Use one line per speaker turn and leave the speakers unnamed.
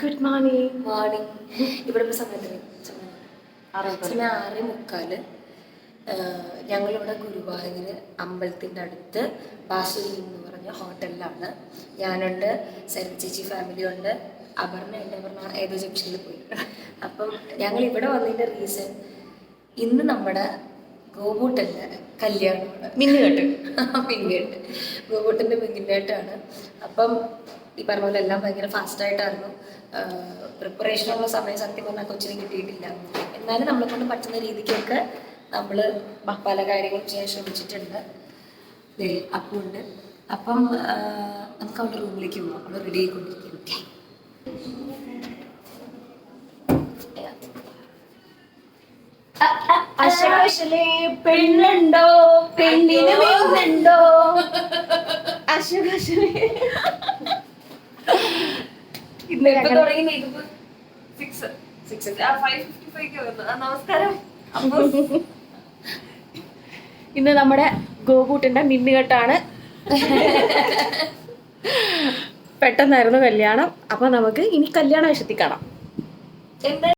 Good morning
morning ഇവിടെ ഇപ്പോൾ സമയത്തിന് സമയം ആറ് മുക്കാൽ. ഞങ്ങളിവിടെ ഗുരുവായൂർ അമ്പലത്തിന്റെ അടുത്ത് ബാസുരി എന്ന് പറഞ്ഞ ഹോട്ടലിലാണ്. ഞാനുണ്ട് സരിത ചേച്ചി ഫാമിലി ഉണ്ട്. അപർണ ഉണ്ട് അപർണ ഏതോ ജംഗ്ഷനിൽ പോയി. അപ്പം ഞങ്ങൾ ഇവിടെ വന്നതിന്റെ റീസൺ ഇന്ന് നമ്മുടെ ഗോപൂട്ടന്റെ കല്യാണമാണ്
മിന്നുകെട്ട്.
മിന്നുകെട്ട്. ഗോപൂട്ടന്റെ മിന്നുകെട്ടാണ്. അപ്പം ഈ പറഞ്ഞ പോലെ എല്ലാം ഭയങ്കര ഫാസ്റ്റായിട്ടായിരുന്നു പ്രിപ്പറേഷനുള്ള സമയം സത്യം പറഞ്ഞാൽ കൊച്ചിന് കിട്ടിയിട്ടില്ല. എന്നാലും നമ്മളെ കൊണ്ട് പറ്റുന്ന രീതിക്കൊക്കെ നമ്മൾ പല കാര്യങ്ങളും ചെയ്യാൻ ശ്രമിച്ചിട്ടുണ്ട്. അപ്പുണ്ട്. അപ്പം നമുക്ക് അവളുടെ റൂമിലേക്ക് പോകാം അവൾ റെഡി ആയിക്കൊണ്ടിരിക്കും
അശോകശലേ പെണ്ണുണ്ടോ? പെണ്ണിന് പെണ്ണുണ്ടോ അശോകശലേ ഇന്ന്
ഇപ്പൊ
ഞങ്ങൾ
തുടങ്ങി makeup six six five fifty five നമസ്കാരം.
ഇന്ന് നമ്മുടെ ഗോകൂട്ടിന്റെ മിന്നുകെട്ടാണ്. പെട്ടെന്നായിരുന്നു കല്യാണം. അപ്പൊ നമുക്ക് ഇനി കല്യാണ വേഷത്തിൽ കാണാം.
എന്താ